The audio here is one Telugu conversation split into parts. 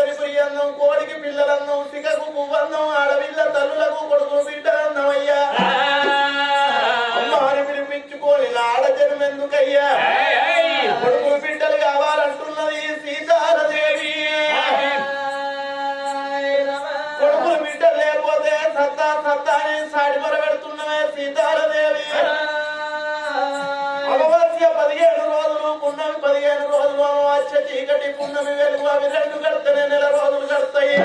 సరిపోయి అన్నం కోడికి పిల్లలన్నం సిగకు పువ్వన్నం ఆడవిల్ల తల్లులకు కొడుకు బిడ్డలన్నమయ్యా. అమ్మని పిలిపించుకోని ఆడ జన్మెందుకయ్యా కొడుకులు బిడ్డలు కావాలంటున్నది సీతాలదేవి కొడుకులు బిడ్డలు లేకపోతే సత్తా సత్తా అని సాడిపర పెడుతున్నవే సీతాలదేవి అమావాస్య పదిహేడు రోజులు పున్నమి పదిహేను రోజులు చీకటి పున్నమి వెలుగు అవి రెండు గడతనే నెల రోజులు గడతాయి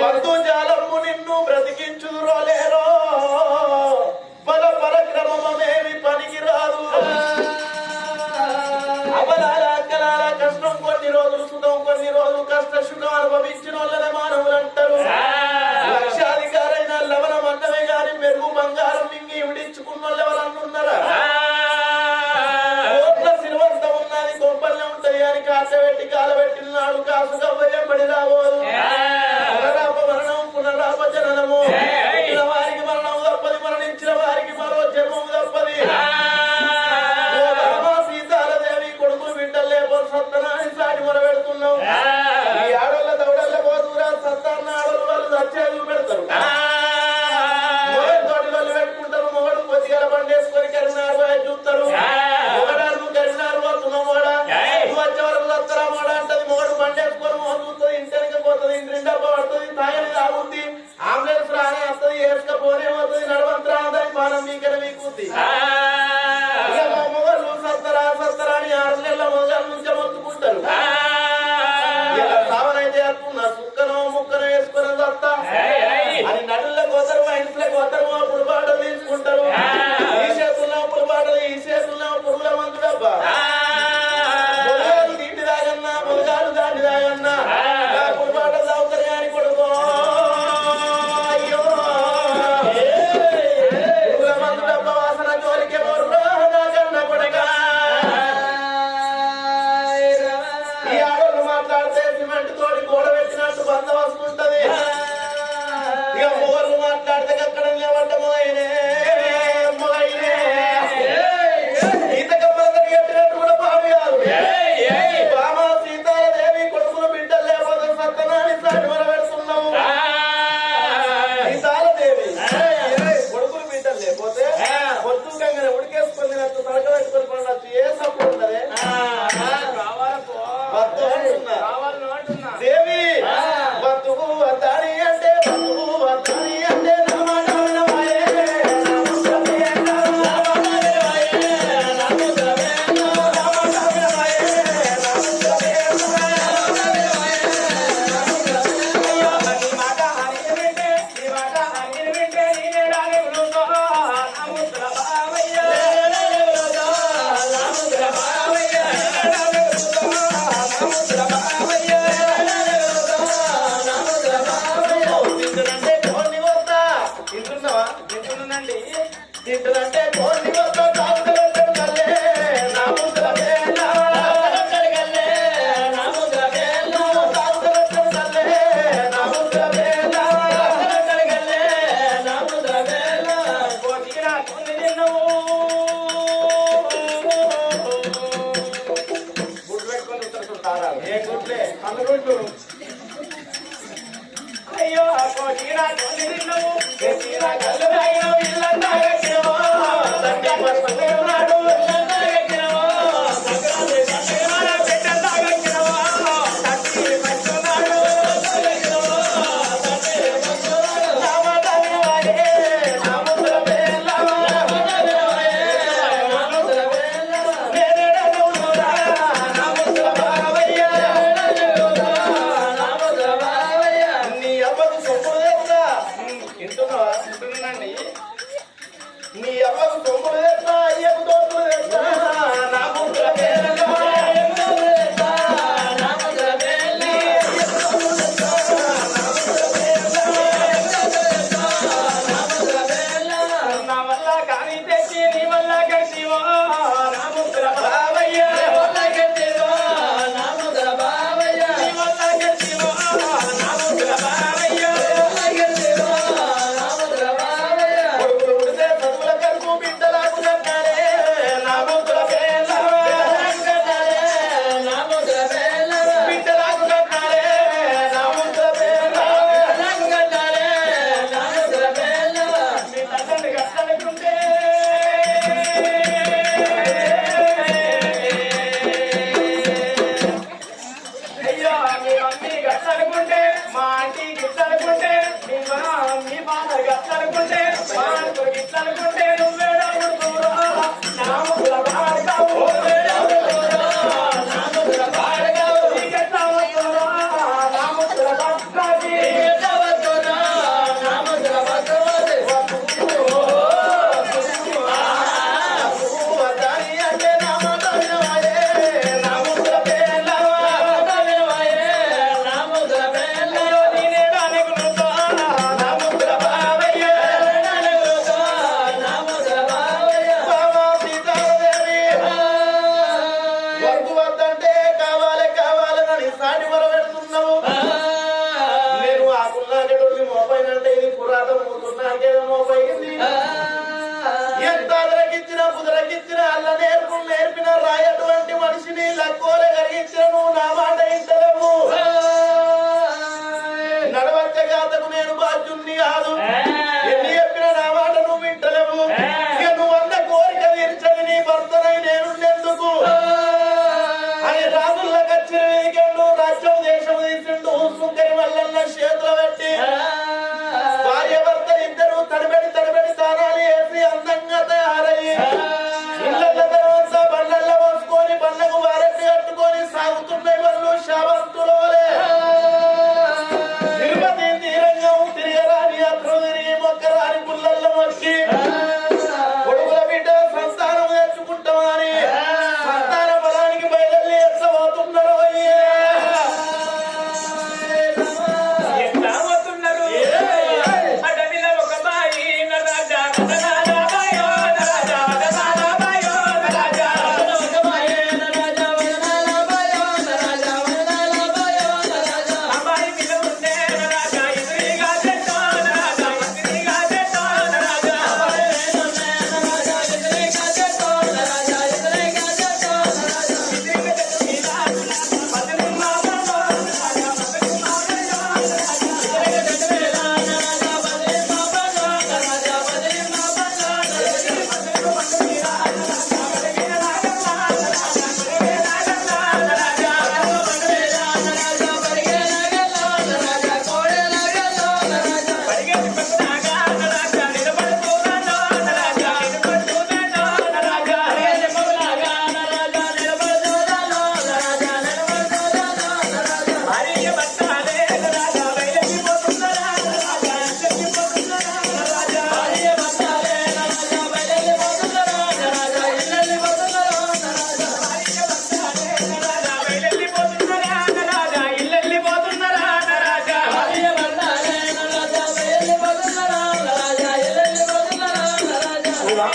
బంధు జాలము నిన్ను బ్రతికించుదురోలేరో బల పరక్రమమేమి పనికిరాదు? అవలాల అక్కలాల కష్టం కొన్ని రోజులు సుఖం కొన్ని రోజులు కష్ట సుఖం అనుభవించిన వాళ్ళనే మానవులు అంటారు. లక్షాధికారైన లవణం అన్నమే గారి మెరుగు బంగారం మింగి విడించుకున్న వాళ్ళు ఎవరన్నా ఉన్నారా కాస పెట్టి కాల పెట్టినాడు కాసు పడి రాబోదు.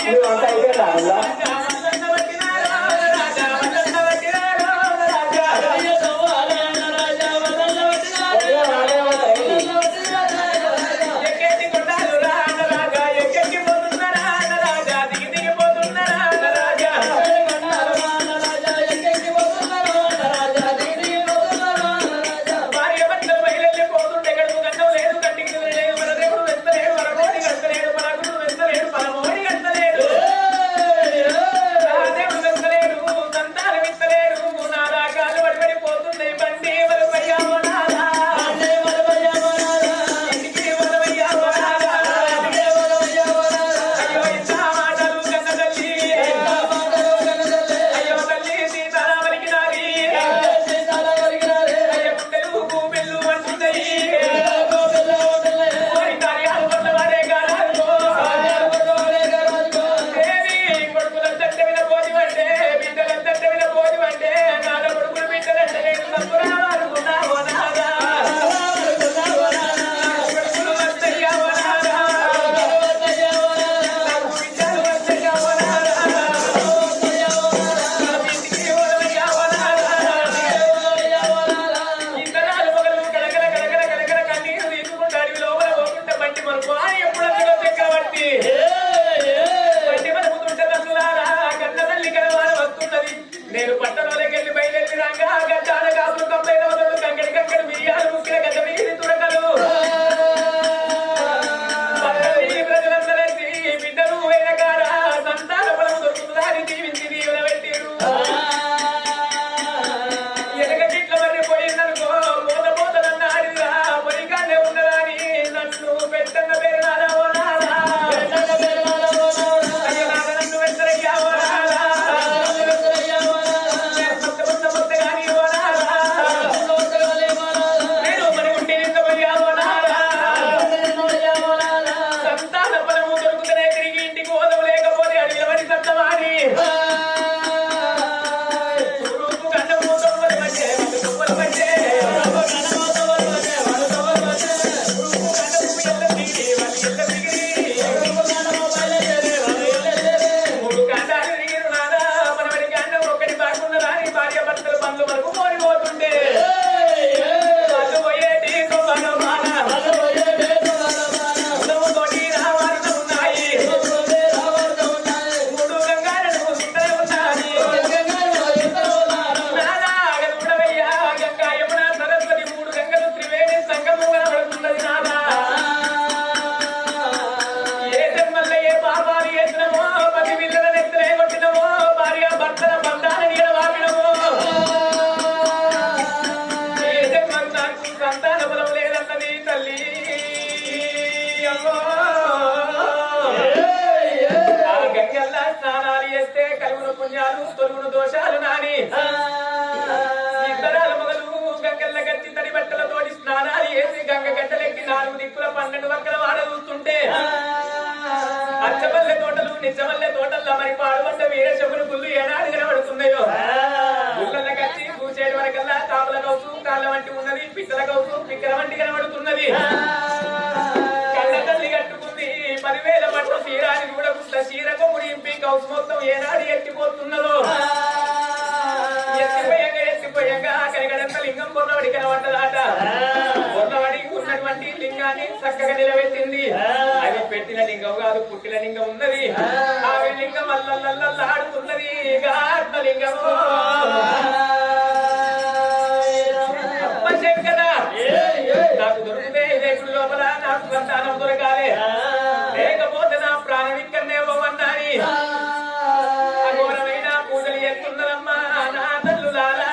你们带一个胆子 ఒక్క చీరకు ముడింపి కౌసు మొత్తం ఏనాడు ఎత్తిపోతున్నదో. ఎత్తిపోయాక ఎత్తిపోయాక కనగడంత లింగం బొర్రవడి కనబడ్డదాట బొర్రవడి ఉన్నటువంటి లింగాన్ని చక్కగా నిలబెట్టింది. అది పెట్టిన లింగం కాదు పుట్టిన లింగం ఉన్నది. ఆమె లింగం అల్లల్లల్లాడుతున్నది ఆత్మలింగం నాకు దొరికితే ఇదే లోపల నాకు సంతానం దొరకాలి. ఇక్కడనే పోమన్నది అఘోరమైన పూజలు చేస్తున్నదమ్మా నా తల్లులారా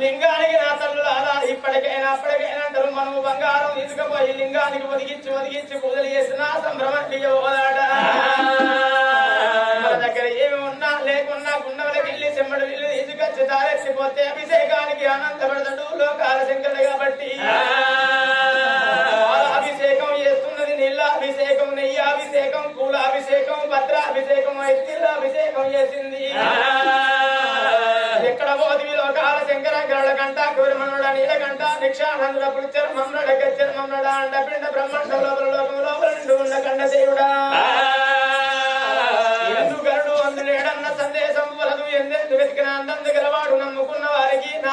లింగానికి నా తల్లులారా ఇప్పటికైనా అప్పటికైనా అందరూ మనము బంగారం ఇసుకపోయి లింగానికి ఒదిగించి ఒదిగించి పూజలు చేసిన సంభ్రమం ఉన్నా లేకున్నా గుండవలకి వెళ్ళి సెమ్మడు ఇల్లు ఇసుకొచ్చి అభిషేకానికి ఆనందపడతాడు లోకాల శంకరుడు కాబట్టి. అభిషేకం చేస్తున్నది నీళ్ళ అభిషేకం నెయ్యి అభిషేకం పూల అభిషేకం భద్ర అభిషేకం ఎత్తిళ్ళ అభిషేకం చేసింది ఎక్కడ పోదివి లోకాల శంకర గరుడ కంట గౌరమనుడ నీలకంట నిక్షానందుల పుడిచర్ మమ్ముడ గచ్చర్ మమ్ముడ అండ పిండ బ్రహ్మాండ లోపల లోకం లోపల నుండి ఉండకండ దేవుడా. వెతుకిన అందం దగ్గర వాడు నమ్ముకున్న వారికి నా